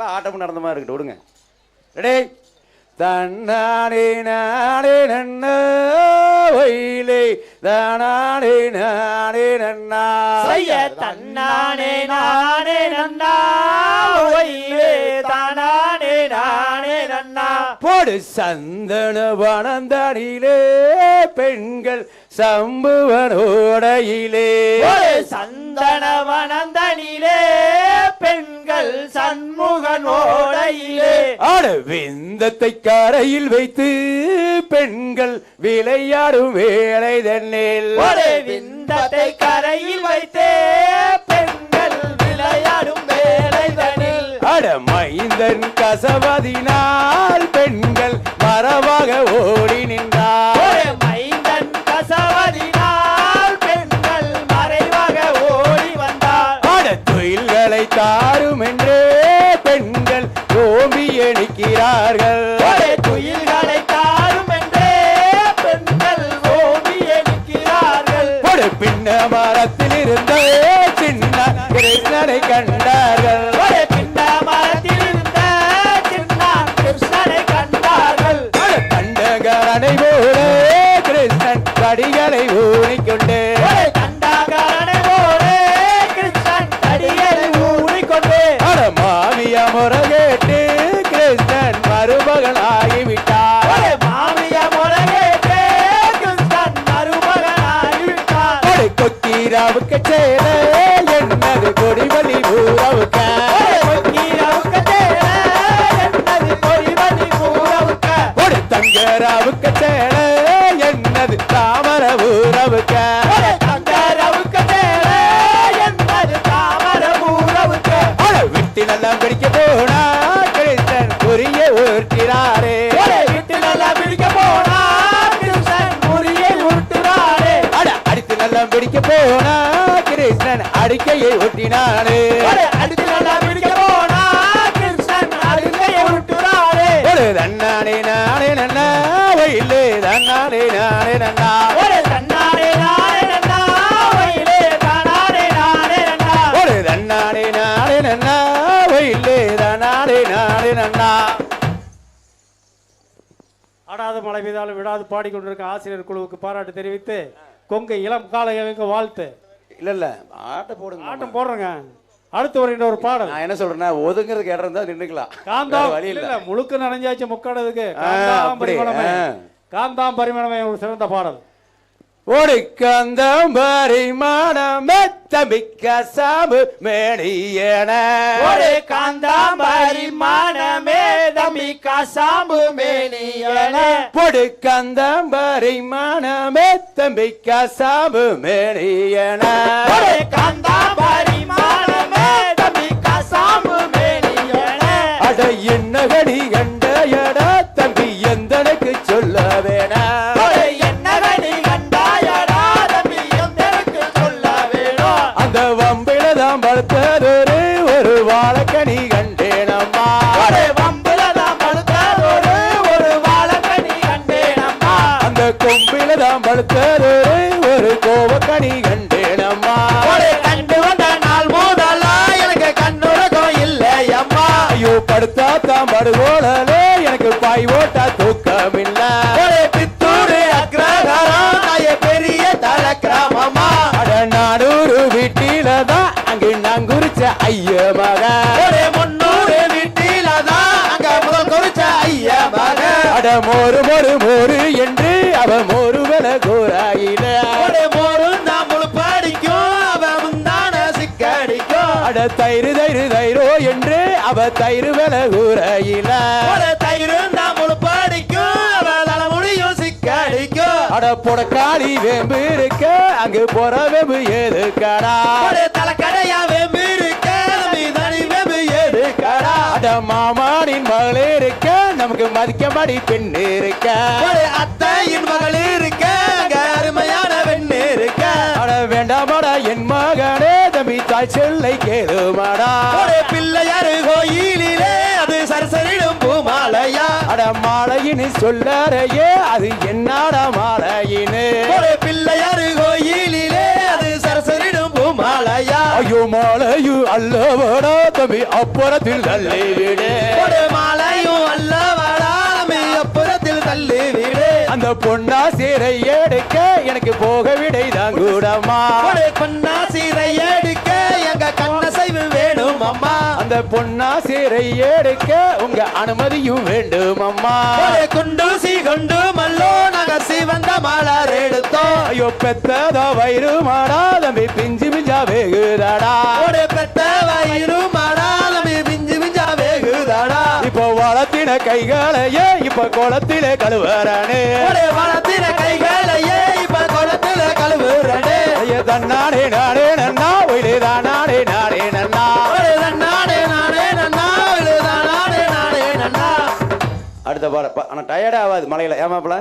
அதெல்லாம் ஆட்டம் நடந்த மாதிரி இருக்கட்டும் விடுங்க. ரெடே தன்னானே நானே நன்ன வயலே தானானே நானே நன்னா. தன்னானே நானே நன்னா ஒய்யே தானானே நானே நன்னா. போடு சந்தன வனந்தனிலே பெண்கள் சம்புவனோடையிலே. சந்தன வனந்தனிலே பெண்கள் சண்முகன் ஓடையிலே ஆட விந்தத்தை கரையில் வைத்து பெண்கள் விளையாடும் வேலை ஒரு விந்தத்தை கரையில் வைத்தே பெண்கள் விளையாடும் வேலைதனில் அட மைந்தன் கசவதினால் பின்ன மரத்தில் இருந்த சின்ன கிருஷ்ணனை கண்டார்கள். பின்ன மரத்தில் இருந்த சின்ன கிருஷ்ணனை கண்டார்கள். தண்டகரனை போல கிருஷ்ணன் கடிகளை ஊறிக்கொண்டு முறை கேட்டு கிருஷ்ணன் மருமகன் கொக்கீராவுக்கு சேர என்னது கொடிவலி ஊரவுக்க ஒரு பொன்னிறவுக்கு தேர என்னது பொறிவழி பூரவுக்க ஒரு தங்கராவுக்கு சேர என்னது தாமர தன்னானே நானே நன்னா வயலே தன்னானே நானே நன்னா. நன்னா ஒரு தன்னானே நானே நன்னா வயலே தன்னானே நானே நன்னா. ஆடாத மழை பெய்தாலும் விடாது பாடிக்கொண்டிருக்க ஆசிரியர் குழுவுக்கு பாராட்டு தெரிவித்து கொங்கை இளம் காலைகளுக்கு வாழ்த்து. இல்ல இல்ல ஆட்ட போடுங்க ஆட்டம் போடுறேங்க. அடுத்து வருகின்ற ஒரு பாடல். நான் என்ன சொல்றேன்னா ஒதுங்கிறதுக்கு இடம் இருந்தா நின்னுக்கலாம் காந்தாம் வேற வழி இல்ல, முழுக்க நனைஞ்சாச்சு முக்காடுறதுக்கு ஆ, காந்தாம் பரிமளமே. காந்தாம் பரிமளமே ஒரு சிறந்த பாடல். ஒரு கந்தம் பரிமாணம் தம்பிக்க சாமு மேடியன ஒரு காந்தாம்பரி மானமே தம்பி காசாம்பு மேனியன. பொடு கந்தம் பரிமாணமே தம்பிக்க சாமு மேடியன ஒரு காந்தாம்பரி மானமே தம்பி காசாம்பு மேனியன. அட என்னகடி கண்டயடா தம்பி தான் படுகோடலே எனக்கு பாய் ஓட்டா தூக்கம் இல்ல பித்தூரு அக்ரஹாரம் நாய பெரிய தல கிராமமா அட நானூறு வீட்டில தான் அங்கு நான் குறிச்ச ஐய மக. ஒரு முன்னூறு வீட்டில தான் அங்க முதல் குறிச்ச ஐயா மக. அட மோரு மோரு மோரு என்று அவ மோரு வில அட தயிரு தயிரு தயிரோ என்று அவ தயிரு வில கூறாயில ஒரு தயிரும் தான் முழு படிக்கும் அவ தல முடியும் சிக்கடிக்கும் அட புடக்காளி வேம்பு இருக்க அங்கு போற வேம்பு எதுக்கடா தலைக்கடையா வெம்பு இருக்க வெம்பு எடுக்கடா அட மாமானின் மகளே இருக்க நமக்கு மதிக்க மாடி பெண் இருக்க. அத்தையின் மகள் இருக்க தம்பி தாய் செல்லை கேளுமாடா. ஒரு பிள்ளையாரு கோயிலிலே அது சரசரிடும் பூமாலையா? அட மாலையின்னு சொல்லறையே அது என்னடா மாலையின்னு ஒரு பிள்ளையாரு கோயிலிலே அது சரசரிடும் பூமாலையா? ஐயோ மாலையும் அல்லவடா தம்பி அப்புறத்தில் தள்ளி விடு ஒரு மாலையும் அல்லவடா நம்மை அப்புறத்தில் தள்ளி விடு அந்த பொன்னா சீரை எடுக்க எனக்கு போக விடை தான் கூடமா பொன்னா பொன்னா சீரை எடுக்க உங்க அனுமதியும் வேண்டும் அம்மா குண்டூசி கொண்டு மல்லோ நாங்க சிவந்த மலர் எடுத்தோம். ஐயோ பெத்ததா வயிறு மாடா தம்பி பிஞ்சு பிஞ்சா வேகுதாடா. ஒரு பெத்த வயிறு மாடா நம்மை பிஞ்சு பிஞ்சா வேகுதாடா. இப்போ வளர்த்தின கைகளையே இப்ப குளத்திலே கழுவறானே. ஒரு வளர்த்தின கைகளையே இப்ப குளத்துல கழுவுறனே. ஐய தன்னானே நானே நன்னா அடுத்த பாட ஆனால் டயர்டே ஆகாது மலையில். ஏமாப்பில